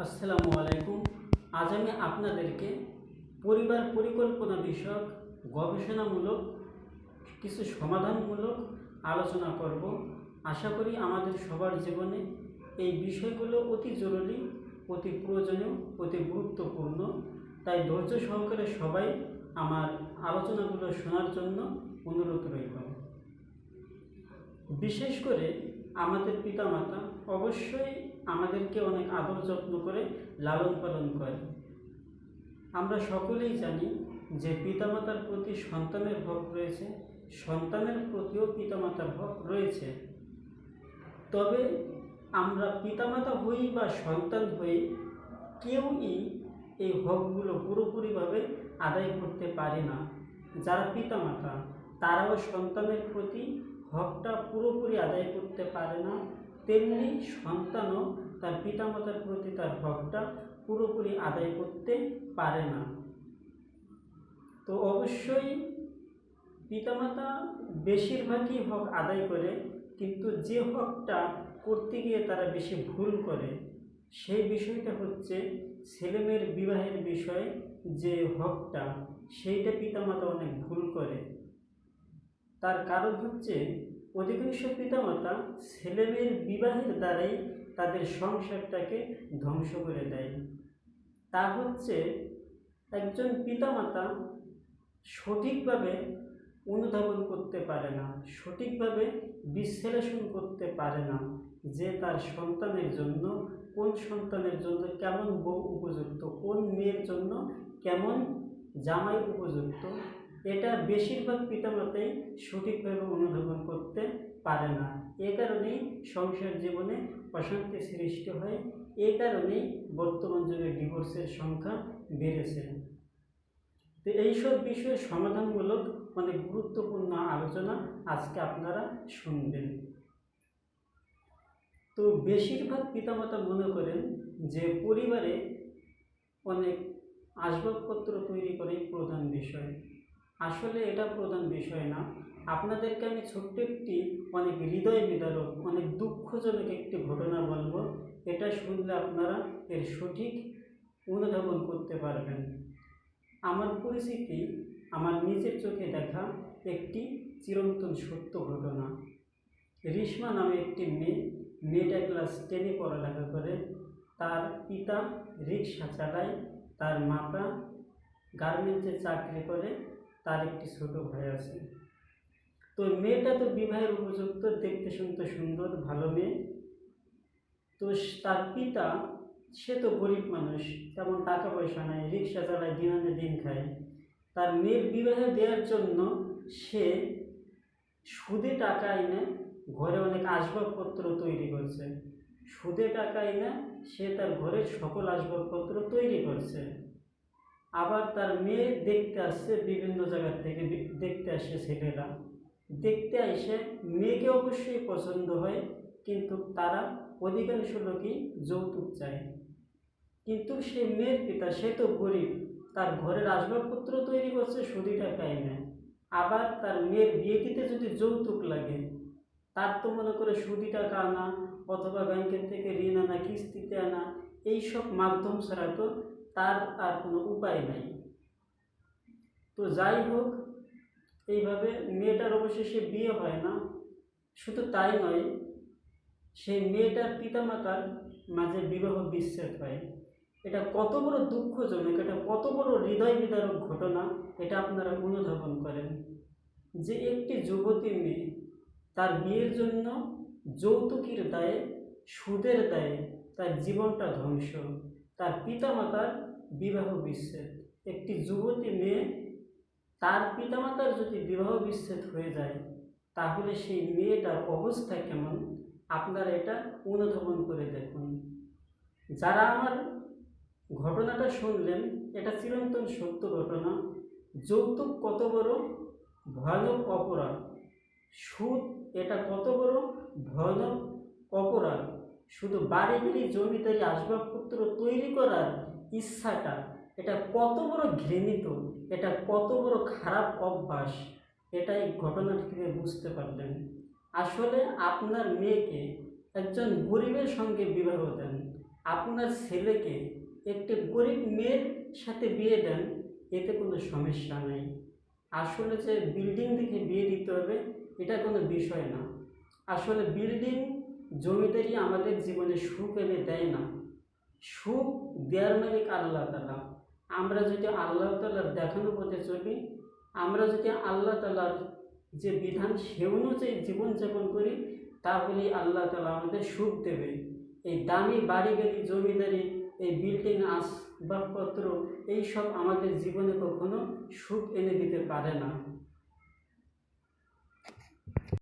আসসালামু আলাইকুম। আজ আমি আপনাদেরকে পরিবার পরিকল্পনা বিষয়ক গবেষণামূলক, কিছু সমাধানমূলক আলোচনা করব। আশা করি আমাদের সবার জীবনে এই বিষয়গুলো অতি জরুরি, অতি প্রয়োজনীয়, অতি গুরুত্বপূর্ণ। তাই ধৈর্য সহকারে সবাই আমার আলোচনাগুলো শোনার জন্য অনুরোধ রইল। বিশেষ করে আমাদের পিতামাতা অবশ্যই আমাদেরকে অনেক আদর যত্ন করে লালন পালন করে। আমরা সকলেই জানি যে পিতামাতার প্রতি সন্তানের হক রয়েছে, সন্তানের প্রতিও পিতামাতার হক রয়েছে। তবে আমরা পিতামাতা হই বা সন্তান হই, কেউই এই হকগুলো পুরোপুরিভাবে আদায় করতে পারে না। যারা পিতামাতা, তারাও সন্তানের প্রতি হকটা পুরোপুরি আদায় করতে পারে না। তেমনি সন্তানও তার পিতামাতার প্রতি তার হকটা পুরোপুরি আদায় করতে পারে না। তো অবশ্যই পিতামাতা বেশিরভাগই হক আদায় করে, কিন্তু যে হকটা করতে গিয়ে তারা বেশি ভুল করে, সেই বিষয়টা হচ্ছে ছেলেমেয়ের বিবাহের বিষয়ে যে হকটা, সেইটা পিতামাতা অনেক ভুল করে। তার কারণ হচ্ছে অধিকাংশ পিতামাতা ছেলেমেয়ের বিবাহের দ্বারাই তাদের সংসারটাকে ধ্বংস করে দেয়। তা হচ্ছে একজন পিতামাতা সঠিকভাবে অনুধাবন করতে পারে না, সঠিকভাবে বিশ্লেষণ করতে পারে না যে তার সন্তানের জন্য, কোন সন্তানের জন্য কেমন বউ উপযুক্ত, কোন মেয়ের জন্য কেমন জামাই উপযুক্ত এটা বেশিরভাগ পিতামাতাই সঠিকভাবে অনুধাবন করতে পারে না। এ কারণেই সংসার জীবনে অশান্তি সৃষ্টি হয়। এ কারণেই বর্তমান যুগে ডিভোর্সের সংখ্যা বেড়েছে। তো এইসব বিষয়ে সমাধানমূলক অনেক গুরুত্বপূর্ণ আলোচনা আজকে আপনারা শুনবেন। তো বেশিরভাগ পিতামাতা মনে করেন যে পরিবারে অনেক আসবাবপত্র তৈরি করাই প্রধান বিষয়। আসলে এটা প্রধান বিষয় না। আপনাদেরকে আমি ছোট্ট একটি অনেক হৃদয় বিদারক অনেক দুঃখজনক একটি ঘটনা বলব। এটা শুনলে আপনারা এর সঠিক অনুধাবন করতে পারবেন। আমার পরিচিতি, আমার নিজের চোখে দেখা একটি চিরন্তন সত্য ঘটনা। রিশমা নামে একটি মেয়ে মেয়েটা ক্লাস টেনে পড়ালেখা করে। তার পিতা রিক্সা চালায়, তার মাতা গার্মেন্টসে চাকরি করে। তার একটি ছোট ভাই আছে। তো মেয়েটা তো বিবাহের উপযুক্ত, দেখতে শুনতে সুন্দর, ভালো মেয়ে। তো তার পিতা, সে তো গরিব মানুষ, তেমন টাকা পয়সা নাই, রিক্সা চালায়, দিন আনে দিন খায়। তার মেয়ের বিবাহে দেওয়ার জন্য সে সুদে টাকা এনে ঘরে অনেক আসবাবপত্র তৈরি করছে। সুদে টাকা এনে সে তার ঘরের সকল আসবাবপত্র তৈরি করছে। আবার তার মেয়ে দেখতে আসছে বিভিন্ন জায়গার থেকে দেখতে আসে ছেলেরা। দেখতে এসে মেয়েকে অবশ্যই পছন্দ হয়, কিন্তু তারা অধিকাংশ লোকই যৌতুক চায়। কিন্তু সে মেয়ের পিতা, সে তো গরিব, তার ঘরের আসবাবপত্র তৈরি করছে, সুদি টাকা এনে। আবার তার মেয়ের বিয়ে দিতে যদি যৌতুক লাগে, তার তো মনে করে সুদি টাকা আনা, অথবা ব্যাংকের থেকে ঋণ আনা, কিস্তিতে আনা, এইসব মাধ্যম ছাড়া তো তার আর কোনো উপায় নাই। তো যাই হোক, এইভাবে মেয়েটার অবশেষে বিয়ে হয় না। শুধু তাই নয়, সেই মেয়েটার পিতামাতার মাঝে বিবাহ বিচ্ছেদ হয়। এটা কত বড় দুঃখজনক, এটা কত বড় হৃদয় বিদারক ঘটনা, এটা আপনারা অনুধাবন করেন যে একটি যুবতী মেয়ে তার বিয়ের জন্য যৌতুকের দায়ে, সুদের দায়ে তার জীবনটা ধ্বংস। তার পিতামাতার বিবাহ বিচ্ছেদ। একটি যুবতী মেয়ে তার পিতামাতার যদি বিবাহ বিচ্ছেদ হয়ে যায়, তাহলে সেই মেয়েটার অবস্থা কেমন? আপনারা এটা অনুধাবন করে দেখুন। যারা আমার ঘটনাটা শুনলেন, এটা চিরন্তন সত্য ঘটনা। যৌতুক কত বড়? ভয়ানক অপরাধ। সুদ এটা কত বড়? ভয়ানক অপরাধ। শুধু বাড়ি বাড়ি জমিদারি আসবাবপত্র তৈরি করার ইচ্ছাটা, এটা কত বড় ঘৃণিত, এটা কত বড় খারাপ অভ্যাস এটা এই ঘটনা থেকে বুঝতে পারলেন? আসলে আপনার মেয়েকে একজন গরিবের সঙ্গে বিবাহ দেন, আপনার ছেলেকে একটি গরিব মেয়ের সাথে বিয়ে দেন, এতে কোনো সমস্যা নেই। আসলে যে বিল্ডিং দেখে বিয়ে দিতে হবে, এটা কোনো বিষয় না। আসলে বিল্ডিং জমিদারি আমাদের জীবনে সুখ এনে দেয় না। সুখ দেওয়ার মালিক আল্লাহ তালা আমরা যদি আল্লাহ তালার দেখানো পথে চলি, আমরা যদি আল্লাহ তালার যে বিধান, সে অনুযায়ী জীবনযাপন করি, তাহলেই আল্লাহ তালা আমাদের সুখ দেবে। এই দামি বাড়ি গাড়ি, জমিদারি, এই বিল্ডিং আসবাবপত্র, এইসব আমাদের জীবনে কখনো সুখ এনে দিতে পারে না।